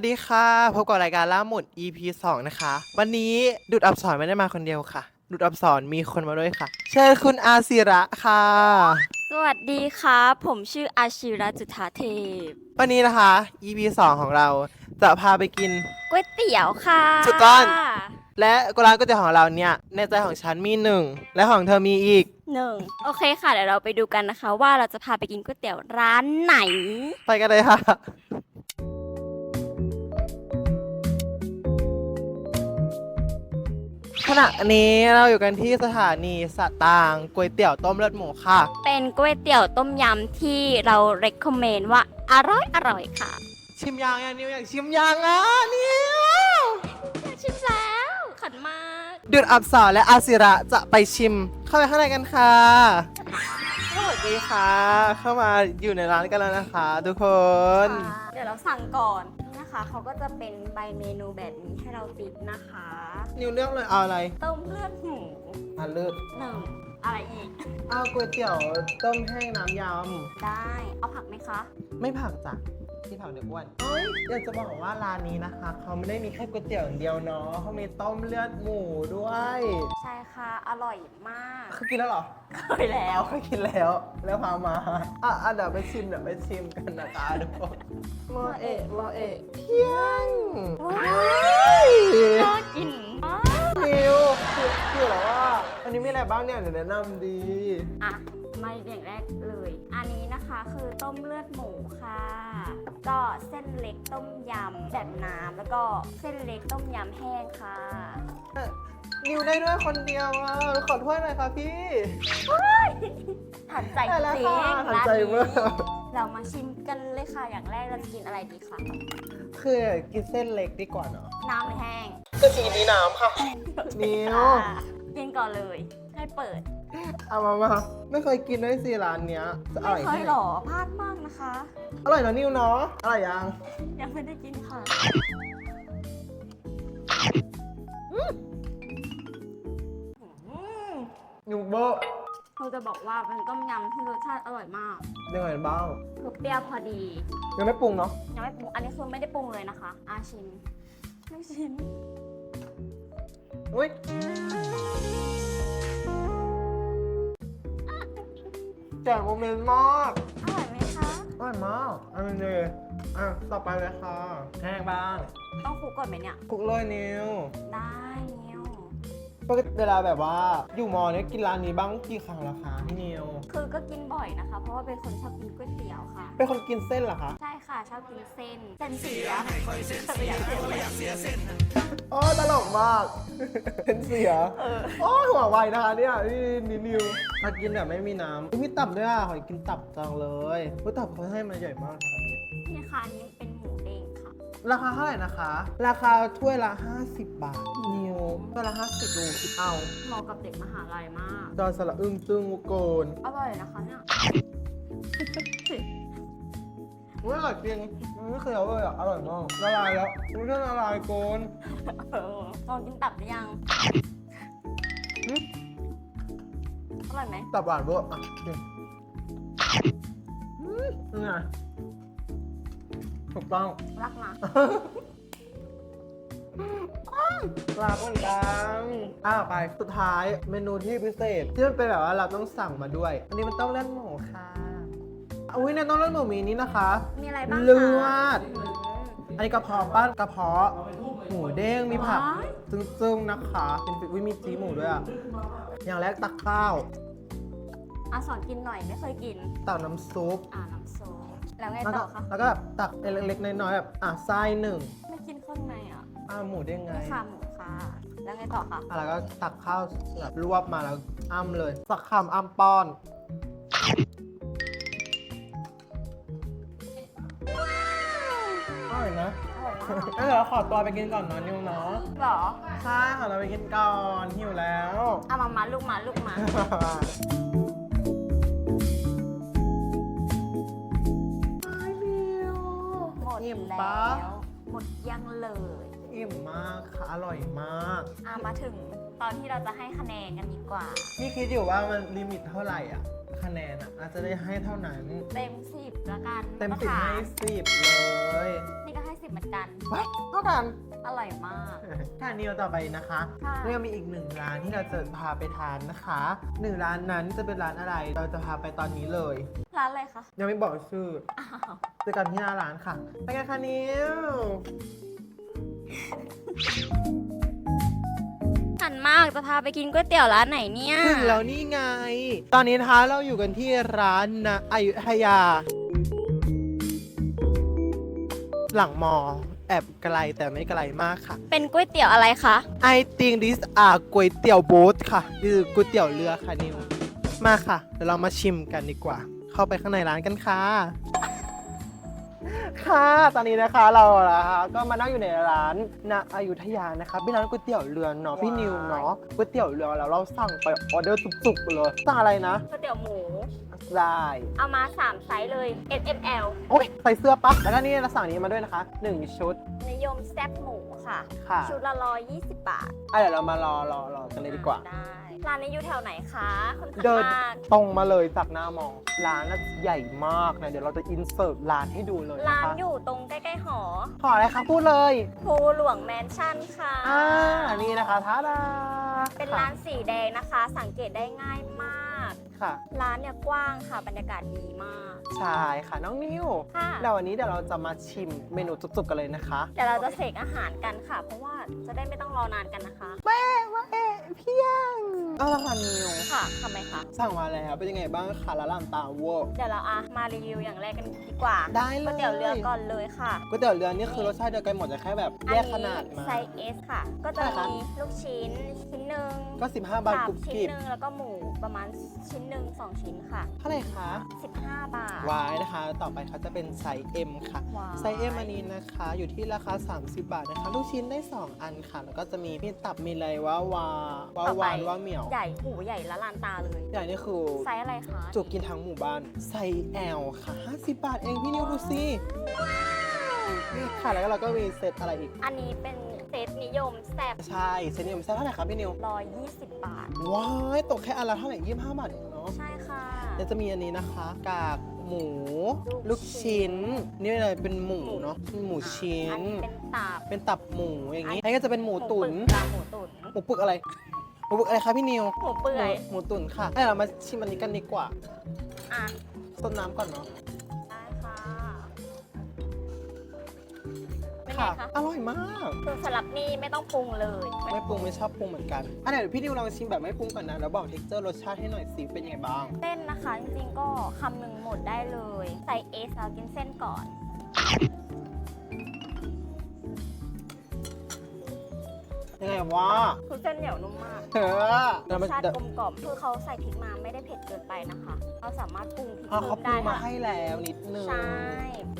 วัสดีค่ะ พบกับรายการล่าหมุด EP 2 นะคะ วันนี้ดุดอับสอนไม่ได้มาคนเดียวค่ะ ดุดอับสอนมีคนมาด้วยค่ะ เชิญคุณอาศิระค่ะ สวัสดีครับ ผมชื่ออาชิระจุธาเทพวันนี้นะคะ EP 2 ของเราจะพาไปกิน ก๋วยเตี๋ยวค่ะถูกต้อง และร้านก๋วยเตี๋ยวของเราเนี่ย ในใจของฉันมีหนึ่ง และของเธอมีอีก หนึ่งโอเคค่ะเดี๋ยวเราไปดูกันนะคะ ว่าเราจะพาไปกินก๋วยเตี๋ยวร้านไหน ไปกันเลยค่ะ ขณะนี้เราอยู่กันที่สถานีสตางค์ก๋วยเตี๋ยวต้มเลือดหมูค่ะ เป็นก๋วยเตี๋ยวต้มยำที่เรา recommend ว่าอร่อยอร่อยค่ะ ชิมยังอะนิวอยากชิมยังอะนิวชิมแล้วขันมากดุดอับสอนและอาศิระจะไปชิมเข้าไปข้างในกันค่ะสวัสดีค่ะ เข้ามาอยู่ในร้านกันแล้วนะคะ ทุกคน เดี๋ยวเราสั่งก่อน นะคะเขาก็จะเป็นใบเมนูแบบนี้ให้เราติดนะคะ นิวเลือกเลยเอาอะไรต้มเลือดหมูอะเลือกหนึ่งอะไรอีก เอาก๋วยเตี๋ยวต้มแห้งน้ำยได้ เอาผักไหมคะำไม่ผักจ้ะ ที่ผักเดี๋ยวอ้วนเอ้ยอยากจะบอกว่าร้านนี้นะคะ เขาไม่ได้มีแค่ก๋วยเตี๋ยวอย่างเดียวเนาะเขามีต้มเลือดหมูด้วย ใช่ค่ะ อร่อยมากคือกินแล้วเหรอเคยแล้ว เคยกินแล้ว แล้วพามา อะอะเดี๋ยวไปชิมเดี๋ยวไปชิมกันนะคะทุกคนโมเอะโมเอะเที่ยงว้ายน่ากินมากนิวคือคือแบบว่า อันนี้มีอะไรบ้างเนี่ยเดี๋ยวแนะนำดี อะมาอย่างแรกเลย อันนี้ นะคะคือต้มเลือดหมูค่ะ ก็เส้นเล็กต้มยำแบบน้ำแล้วก็เส้นเล็กต้มยำแห้งค่ะ นิวได้ด้วยคนเดียวอะขอโทษหน่อยค่ะพี่ ถัดใจได้แล้วจริงค่ะทันร้านใจนี้มากเรามาชิมกันเลยค่ะ อย่างแรกเราจะกินอะไรดีคะคือกินเส้นเล็กดีกว่าเนาะน้ำหรือแห้งก็สีนี้น้ำค่ะ นิว ค่ะกินก่อนเลย ให้เปิด เอามามาไม่เคยกินด้วยสิร้านเนี้ยจะอไม่ร่อยเคยแค่หรอพลาดมากนะคะ อร่อยเนาะนิวเนาะอร่อยยังยังไม่ได้กินค่ะอืมนิวโบะเราจะบอกว่าเป็นต้มยำที่รสชาติอร่อยมาก ยังไงบ้างคือเปรี้ยวพอดี ยังไม่ปรุงเนาะยังไม่ปรุง อันนี้คือไม่ได้ปรุงเลยนะคะ อาชิม ไม่ชิม อุ้ย แจกโมเมนต์มากอร่อยไหมคะ อร่อยมากอันนี้อะต่อไปเลยค่ะแห้งบ้างต้องคลุกก่อนไหมเนี่ย คลุกเลยนิวได้นิวปกติเวลาแบบว่าอยู่มอเนี่ยกินร้านนี้บ้างกี่ครั้งแล้วคะพี่นิวคือก็กินบ่อยนะคะ เพราะว่าเป็นคนชอบกินก๋วยเตี๋ยวค่ะ เป็นคนกินเส้นเหรอคะ ใช่ค่ะ ชอบกินเส้นเส้นเสียเสียเสียอ๋อตลกมากเป็นเสียเออโอ้หัวไวนะคะเนี่ยนี่นี่นิวมากินแบบไม่มีน้ำอุ๊ยมีตับด้วยอะขอกินตับจังเลยเฮ้ยตับเขาให้มาใหญ่มากนะคะเนี่ยนี่ค่ะอันนี้เป็นหมูเด้งค่ะ ราคาเท่าไหร่นะคะ ราคาถ้วยละ 50 บาท นิวถ้วยละ 50ดูคิดเอาเหมาะกับเด็กมหาลัยมากจอสละอึ้งตึงโกนอร่อยนะคะเนี่ย อุ้ยอร่อยจริงมันไม่เคยเอาเลยอะ อร่อยมากละลายแล้วอุ้ยถ้าละลายโกนเออลองกินตับหรือยังอืมอร่อยไหมตับหวานเวอร์อะกินอืมนี่ไงถูกต้อง รักนะ ลาเหมือนกันอ่าไป สุดท้ายเมนูที่พิเศษ ที่มันเป็นแบบว่าเราต้องสั่งมาด้วย อันนี้มันต้องเลือดหมูค่ะ อุ้ยในต้องเลือดหมูมีนี่นะคะ มีอะไรบ้างคะเลือดอืมอันนี้กระเพาะป้านกระเพาะ หมูเด้ง มีผักว้ายซึ่งๆนะคะเป็นวิมีจีหมูด้วยอะ อย่างแรกตักข้าว อะสอนกินหน่อยไม่เคยกิน ตักน้ำซุป อ่าน้ำโซแล้วไงแล้วต่ก็อคะแล้วก็แบบตักเล็กๆน้อยๆแบบอะไส้หนึ่งไม่กินข้างในอะอะหมูเด้งไงไม่ค่ะหมูค่ะ แล้วไงต่อคะอะแล้วก็ตักข้าวแบบรวบมาแล้วอ้ำเลยสักคำอ้ำป้อน งั้นเดี๋ยวเราขอตัวไปกินก่อนเนาะนิวเนาะเหรอ ใช่ขอเราไปกินก่อนหิวแล้ว เอามามาลูกมาลูกมา หมดอิ่มแล้ปะวหมดยังเลยอิ่มมากค่ะอร่อยมาก อะมาถึงตอนที่เราจะให้คะแนนกันดีกว่า นี่คิดอยู่ว่ามันลิมิตเท่าไหร่อะ คะแนนอะอาจจะได้ให้เท่านั้น เต็มสิบละกันเต็มสิบนะคะให้สิบเลย นี่ก็ให้ สิ50เหมือนกันว้ายเท่ากัน อร่อยมากค่ะนิวต่อไปนะคะค่ะ เรายังมีอีกหนึ่งร้านที่เราจะพาไปทานนะคะหนึ่งร้านนั้นจะเป็นร้านอะไร เราจะพาไปตอนนี้เลย ร้านอะไรคะยังไม่บอกชื่ออ้าวเจอกันที่หน้าร้านค่ะ ไปกันค่ะนิวหันมากจะพาไปกินก๋วยเตี๋ยวร้านไหนเนี่ย ถึงแล้วนี่ไง ตอนนี้นะคะเราอยู่กันที่ร้านนะอยุธยา หลังมอ แอบไกลแต่ไม่ไกลมากค่ะ เป็นก๋วยเตี๋ยวอะไรคะ I think this are ก๋วยเตี๋ยวโบ๊ทค่ะนี่คือก๋วยเตี๋ยวเรือค่ะนิว มาค่ะ เดี๋ยวเรามาชิมกันดีกว่า เข้าไปข้างในร้านกันค่ะ ค่ะ ตอนนี้นะคะเรานะคะก็มานั่งอยู่ในร้านณอยุธยานะคะเป็นร้านก๋วยเตี๋ยวเรือเนาะพี่นิวเนาะก๋วยเตี๋ยวเรือแล้วเราสั่งไปออเดอร์จุกๆไปเลยสั่งอะไรนะก๋วยเตี๋ยวหมูได้เอามา 3 ไซส์เลย S M L โอ้ยใส่เสื้อปะแล้วก็นี่เราสั่งนี้มาด้วยนะคะหนึ่งชุด นิยมแซ่บหมูค่ะ ค่ะ ชุดละ120บาท อะเดี๋ยวเรามารอรอรอกันเลยดีกว่า ได้ ร้านนี้อยู่แถวไหนคะคนขับเดินมากตรงมาเลยจากหน้ามอง ร้านน่ะใหญ่มากนะ เดี๋ยวเราจะอินเสิร์ตร้านให้ดูเลยร้านะนคะอยู่ตรงใกล้ๆหอ ขออะไรคะพูดเลยภูหลวงแมนชั่นค่ะ อ่านี่นะคะท้าดาเป็นร้านสีแดงนะคะ สังเกตได้ง่ายมาก ค่ะ ร้านเนี่ยกว้างค่ะ บรรยากาศดีมาก ใช่ค่ะน้องนิวค่ะเดี๋ยววันนี้เดี๋ยวเราจะมาชิมเมนูจุกๆกันเลยนะคะเดี๋ยวเราจะเสกอาหารกันค่ะ เพราะว่าจะได้ไม่ต้องรอนานกันนะคะ เอ๊ะว่าเอ๊ะเพียงเอาละค่ะนิวค่ะทำไมคะ สั่งมาแล้วเป็นยังไงบ้างคะละลานตาเวอร์เดี๋ยวเราอะมารีวิวอย่างแรกกันดีกว่าได้เลยก๋วยเตี๋ยวเรือก่อนเลยค่ะ ก๋วยเตี๋ยวเรือนี่คือรสชาติเดียวกันหมดแต่แค่แบบแยกขนาดมา ไซส์ S ค่ะ ก็จะเท่าไหร่คะมีลูกชิ้นชิ้นหนึ่งก็ 15 บาทสามกรุบชิ้กรินบหนึ่งแล้วก็หมูประมาณชิ้นหนึ่งสองชิ้นค่ะ เท่าไหร่คะ 15 บาท วายนะคะ ต่อไปเขาจะเป็นไซส์ M ค่ะว้าย ไซส์ M อันนี้นะคะ อยู่ที่ราคา 30 บาทนะคะ ลูกชิ้นได้ 2 อันค่ะ แล้วก็จะมีมีตับมีอะไรว่าวาว่าต่อวไปานว่าเหมียว ใหญ่หูใหญ่ละลานตาเลยอย่างนี้คือ ไซส์อะไรคะ จุกกินทั้งหมู่บ้าน ไซส์ L ค่ะ 50 บาทเองพี่นิวดูสินี่ค่ะ แล้วก็เราก็มีเซตอะไรอีก อันนี้เป็น เซตนิยมแซ่บใช่เซตนี้ผมเซตเท่าไหร่ครับพี่นิว120 บาท ว้ายตกแค่อันละเท่าไหร่25บาทเองเนาะใช่ค่ะ แล้วจะมีอันนี้นะคะ กากหมู ลูลูกกชิ้ชิ้น น นี่อะไรเป็นหมูเนาะหมูชิ้อัน นนี้เป็นตับเป็นตับหมูอย่างนี้อันนี้ก็จะเป็นหมูตุ๋นหมูปึกหมูตุ๋นหมูปึกอะไรหมูปึกอะไรคะพี่นิวหมูเปื่อยหมูตุ๋นค่ะให้เรามาชิมอันนี้กันดีกว่าอะต้นน้ำก่อนเนาะได้ค่ะ เป็นไงค่ะคะ อร่อยมาก คือสลับนี่ไม่ต้องปรุงเลยไม่ปรุงไม่ชอบปรุงเหมือนกันอันไหนเดี๋ยวพี่นิวลองชิมแบบไม่ปรุงก่อนนะ แล้วบอกเท็กเจอร์รสชาติให้หน่อยสิเป็นยังไงบ้าง เส้นนะคะ จริงๆก็คำหนึ่งหมดได้เลย ใส่เอสเรากินเส้นก่อน ไงวะคือเส้นเหนียวนุ่มมากเออรเราสมาชาติเดี๋ยวกลมกล่อมคือเขาใส่พริกมาไม่ได้เผ็ดเกินไปนะคะ เราสามารถปรุงพริกพอเพิ่เขามปรุได้งมาค่ะให้แล้วนิดนึงใช่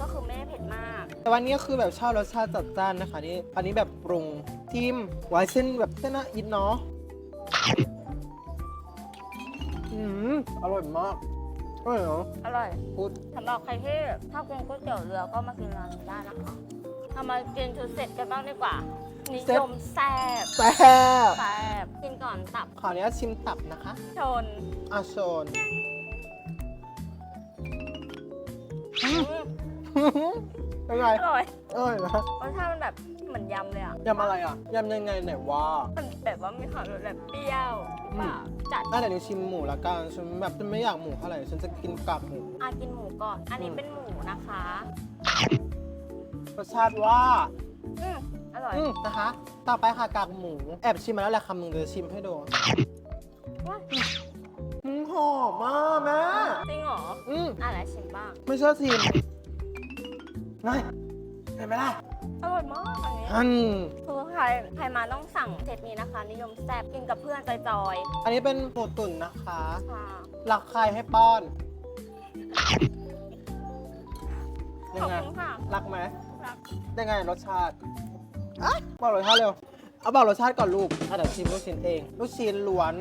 ก็คือไม่ได้เผ็ดมาก แต่วันนี้คือแบบชอบรสชาติจัดจ้านนะคะนี่อันนี้แบบปรุงจิ้มไว้เส้นแบบเส้นน่าอินเนาะอืมอร่อยมากอร่อยเนาะอร่อยพูด สำหรับใครที่ชอบกินก๋วยเตี๋ยวเรือก็มากินร้านนี้ได้นะคะเรามากินชุดเสร็จกันบ้างดีกว่า นิยมแซ่บแซ่บแซ่บกินก่อนตับขออนุญาตชิมตับนะคะ ชนอาโชนอืมเป็นไงอร่อยอร่อยนะรสชาติมันแบบเหมือนยำเลยอะยำอะไรอะยำยังไงไหนว่ามันแบบว่ามีความแบบเปรี้ยวหรือเปล่าจัดอะเดี๋ยวหนูชิมหมูละกันฉันแบบไม่อยากหมูเท่าไหร่ฉันจะกินกลับหมูอากินหมูก่อน อันนี้เป็นหมูนะคะ รสชาติว่า อืม อร่อยอืมนะคะ ต่อไปค่ะกากหมู แอบชิมมาแล้วแหละคำหนึ่งเดี๋ยวชิมให้ดูว้าอืมหอมมากแม่จริงเหรออืมอะไรชิมบ้าง ไม่เชื่อชิมไงเห็นไหมล่ะอร่อยมากอันนี้ฮัน คือใครใครมาต้องสั่งเซตนี้นะคะ นิยมแซ่บกินกับเพื่อนจอยอันนี้เป็นหมูตุ๋นนะคะๆค่ะรักใครให้ป้อนขยัอบงไงคุณค่ะ รักไหมรัก ยังไงรสชาติอะ บอกรสชาติเร็ว เอาบอกรสชาติก่อนลูกอะเดี๋ยวชิมลูกชิ้นเอง ลูกชิ้นล้วน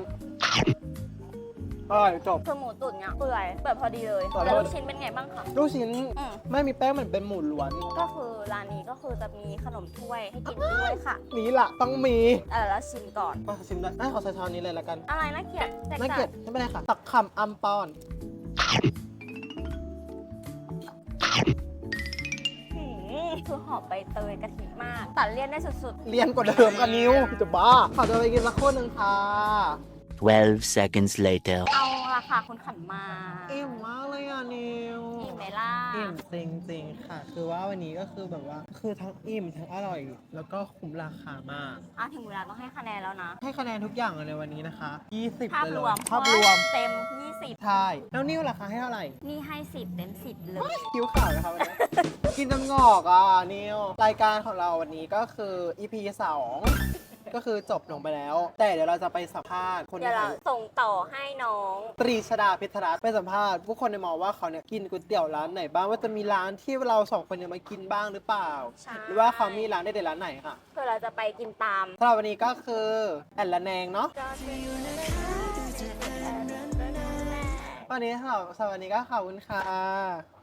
อร่อยจบคือหมูตุ๋นเนี่ยเปื่อยเปื่อยพอดีเลยขอโทษแล้วลูกชิ้นเป็นไงบ้างคะ ลูกชิ้นอืม ไม่มีแป้งเหมือนเป็นหมูล้วน ก็คือร้านนี้ก็คือจะมีขนมถ้วยให้กินด้วยค่ะนี้ล่ะต้องมีเออแล้วชิมก่อน มาชิมได้อะขอใช้ช้อนนี้เลยละกัน อะไรน่าเกลียดแตกน่าต่าเกลียงดไม่เป็นไรค่ะ ตักคำอัมป้อนหืม คือหอมใบเตยกะทิมาก ตัดเลี่ยนได้สุดๆ เรียนกว่าเดิมกันนิ้วจะบ้าขอตัวไปกินสักคนหนึ่งค่ะ 12 seconds later. ๆเอาละค่ะคุณขันมาอิ่มมากเลยอะนิวอิ่มไหมล่ะอิ่มจริงๆค่ะ คือว่าวันนี้ก็คือแบบว่า คือทั้งอิ่มทั้งอร่อย แล้วก็คุ้มราคามากอะถึงเวลาต้องให้คะแนนแล้วนะ ให้คะแนนทุกอย่างเลยในวันนี้นะคะ 20ภาพเลยรเหรวอมภาพรวมเต็ม 20ใช่แล้วนิวล่ะคะให้เท่าไหร่นี่ให้ 10 เต็ม 10 เลย คิ้วขาวนะคะวันนี้กินน้ำงอกอะนิวรายการของเราวันนี้ก็คือ EP 2 ก็คือจบลงไปแล้ว แต่เดี๋ยวเราจะไปสัมภาษณ์คนเดี๋ยวเราที่ส่งต่อให้น้อง ตรีชดาพิทรัตน์ไปสัมภาษณ์ผู้คนในมอว่าเขาเนี่ยกินก๋วยเตี๋ยวร้านไหนบ้างว่าจะมีร้านที่เราสองคนเนี่ยมากินบ้างหรือเปล่า ใช่ หรือว่าเขามีร้านได้เด็ดร้านไหนค่ะเพื่อเราจะไปกินตามสำหรับวันนี้ก็คือแอนละแนงเนาะ วันนี้สำหรับสำหรับวันนี้ก็ขอบคุณค่ะ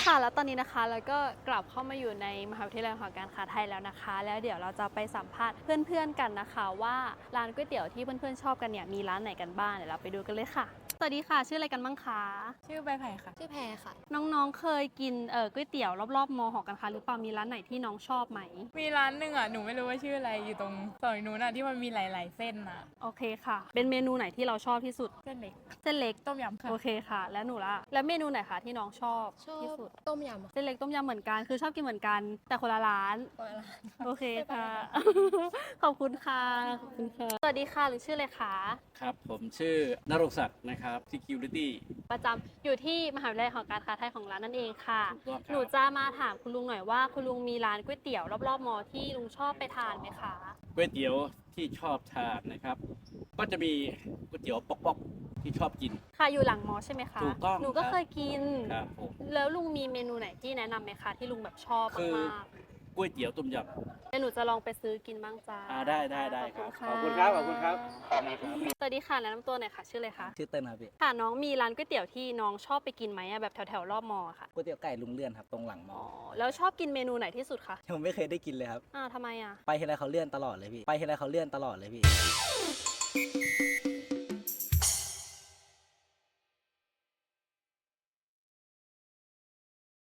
ค่ะแล้วตอนนี้นะคะเราก็กลับเข้ามาอยู่ในมหาวิทยาลัยหอการค้าไทยแล้วนะคะ แล้วเดี๋ยวเราจะไปสัมภาษณ์เพื่อนๆกันนะคะ ว่าร้านก๋วยเตี๋ยวที่เพื่อนๆชอบกันเนี่ยมีร้านไหนกันบ้างเดี๋ยวเราไปดูกันเลยค่ะ สวัสดีค่ะ ชื่ออะไรกันบ้างคะชื่อใบไผ่ค่ะ ชื่อแพรค่ะ น้องๆเคยกินเออก๋วยเตี๋ยวรอบๆมหอการค้าหรือเปล่ามีร้านไหนที่น้องชอบไหมมีร้านหนึ่งอะหนูไม่รู้ว่าชื่ออะไรอยู่ตรงซอยนู้นอะที่มันมีหลาย ๆ เส้นอะโอเคค่ะ เป็นเมนูไหนที่เราชอบที่สุดเส้นเล็กเส้นเล็กต้มยำค่ะโอเคค่ะ แล้วหนูล่ะแล้วเมนูไหนคะที่น้องชอบชอบที่สุดต้มยำค่ะเส้นเล็กต้มยำเหมือนกัน คือชอบกินเหมือนกัน แต่คนละร้าน คนละร้าน โอเคค่ะ ขอบคุณค่ะ ขอบคุณค่ะ สวัสดีค่ะหรือชื่ออะไรคะครับ ผมชื่อนรงศักดิ์นะครับ Security ประจำอยู่ที่มหาวิทยาลัยหอการค้าไทยของร้านนั่นเองค่ะ ถูกต้องครับหนูจะมาถามคุณลุงหน่อยว่า คุณลุงมีร้านก๋วยเตี๋ยวรอบๆมอที่ลุงชอบไปทานไหมคะก๋วยเตี๋ยวที่ชอบทานนะครับ ก็จะมีก๋วยเตี๋ยวปอกๆ ที่ชอบกิน ค่ะอยู่หลังมอใช่ไหมคะถูกต้องหนูก็ครับ เคยกิน ครับผม แล้วลุงมีเมนูไหนที่แนะนำไหมคะที่ลุงแบบชอบคือ มากก๋วยเตี๋ยวต้มยๆเดี๋ยวหนูจะลองไปซื้อกินบ้างจ้าอ่าได้ได้ได้ครับขขออบบคุคุณณคครัรับบขอบคุณครับ สวัสดีค่ะแนะนำตัวหน่อยค่ะชื่ออะไรคะชื่อเติ้ลครับพี่ค่ะน้องมีร้านก๋วยเตี๋ยวที่น้องชอบไปกินไหมอะแบบแถวๆรอบมอค่ะก๋วยเตี๋ยวไก่ลุงเลื่อนครับตรงหลังมอ๋ออแล้วชอบกินเมนูไหนที่สุดคะผมไม่เคยได้กินเลยครับ อ้าวทำไมอะไปทีไรเขาเลื่อนตลอดเลยพี่ ไปทีไรเขาเลื่อนตลอดเลยพี่